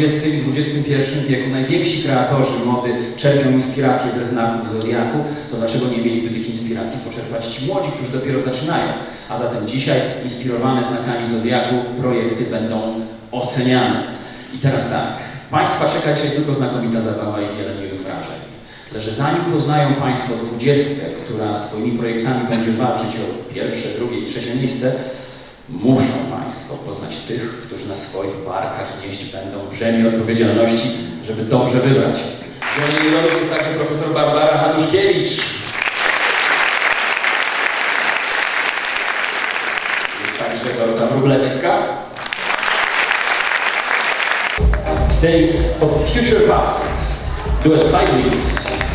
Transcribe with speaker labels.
Speaker 1: i XXI wieku najwięksi kreatorzy mody czerpią inspirację ze znaków Zodiaku, to dlaczego nie mieliby tych inspiracji poczerpać ci młodzi, którzy dopiero zaczynają? A zatem dzisiaj, inspirowane znakami Zodiaku, projekty będą oceniane. I teraz tak, Państwa czeka dzisiaj tylko znakomita zabawa i wiele miłych wrażeń. Tyle, że zanim poznają Państwo dwudziestkę, która swoimi projektami będzie walczyć o pierwsze, drugie i trzecie miejsce, muszą Państwo poznać tych, którzy na swoich barkach nieść będą brzemię odpowiedzialności, żeby dobrze wybrać. Gronie jurorów jest także profesor Barbara Hanuszkiewicz. Jest także Dorota Wróblewska. Days of Future Past. Duet Five Minutes.